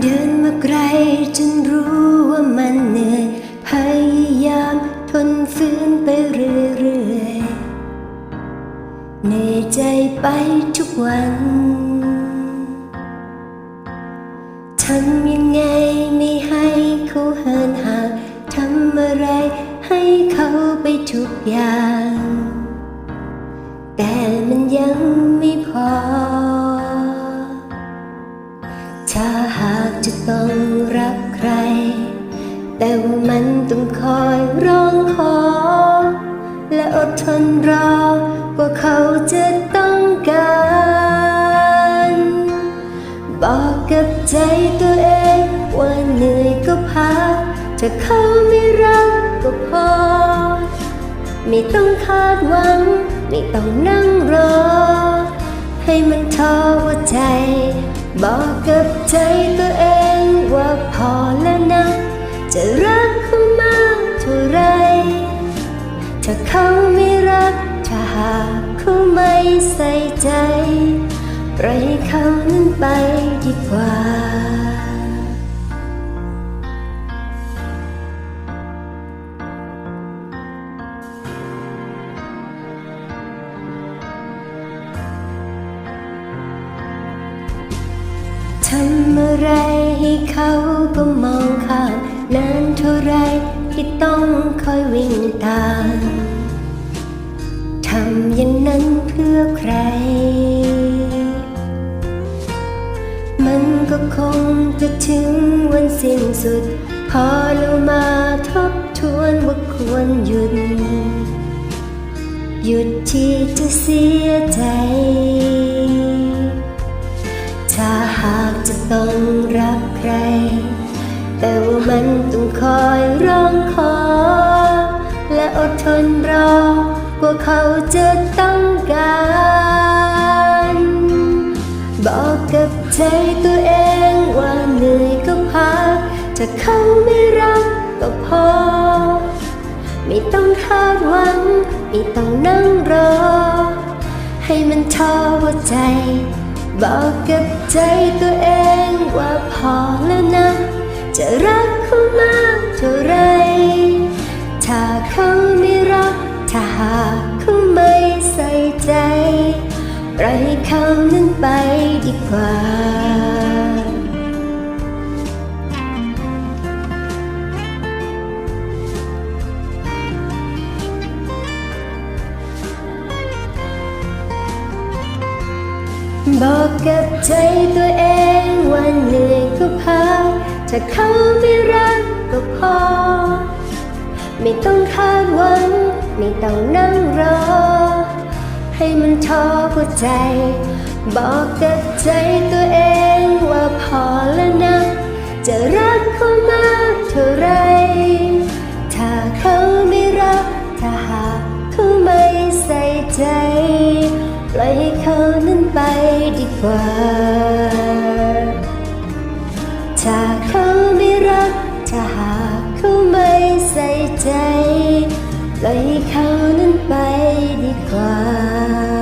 เดินมาไกลจนรู้ว่ามันเหนื่อยพยายามทนฝืนไปเรื่อยๆเหนื่อยใจไปทุกวันทำยังไงไม่ให้เขาเหินห่างทำอะไรให้เขาไปทุกอย่าง แต่มันยัง แต่ว่ามันต้องคอยร้องขอ และอดทนรอกว่าเขาจะต้องการ บอกกับใจตัวเองว่าเหนื่อยก็พักถ้าเขาไม่รักก็พอ ไม่ต้องคาดหวัง ไม่ต้องนั่งรอ ให้มันท้อหัวใจ บอกกับใจตัวเองว่า หากเขาไม่ใส่ใจปล่อยให้เขานั้นไปดีกว่าทำอะไรให้เขาก็มองข้ามนานเท่าไรที่ต้องคอยวิ่งตาม จะถึงวันสิ้นสุด พอเรามาทบทวนว่าควรหยุด หยุดที่จะเสียใจ ถ้าหากจะต้องรักใคร แต่ว่ามันต้องคอยร้องขอ และอดทนรอกว่าเขาจะต้องการ บอกกับใจตัวเอง ถ้าเขาไม่รักก็พอ ไม่ต้องคาดหวัง ไม่ต้องนั่งรอ ให้มันท้อใจ บอกกับใจตัวเองว่าพอแล้วนะ จะรักเขามากเท่าไร ถ้าเขาไม่รัก ถ้าหากเขาไม่ใส่ใจปล่อยให้เขานั้นไปดีกว่า บอกกับใจตัวเองว่าเหนื่อยก็พักถ้าเขาไม่รักก็พอ ไม่ต้องคาดหวัง ไม่ต้องนั่งรอ ให้มันท้อหัวใจ บอกกับใจตัวเองว่าพอแล้วนะ จะรักเขามากเท่าไร ปล่อยให้เขานั้นไปดีกว่า ถ้าเขาไม่รัก ถ้าหากเขาไม่ใส่ใจ ปล่อยให้เขานั้นไปดีกว่า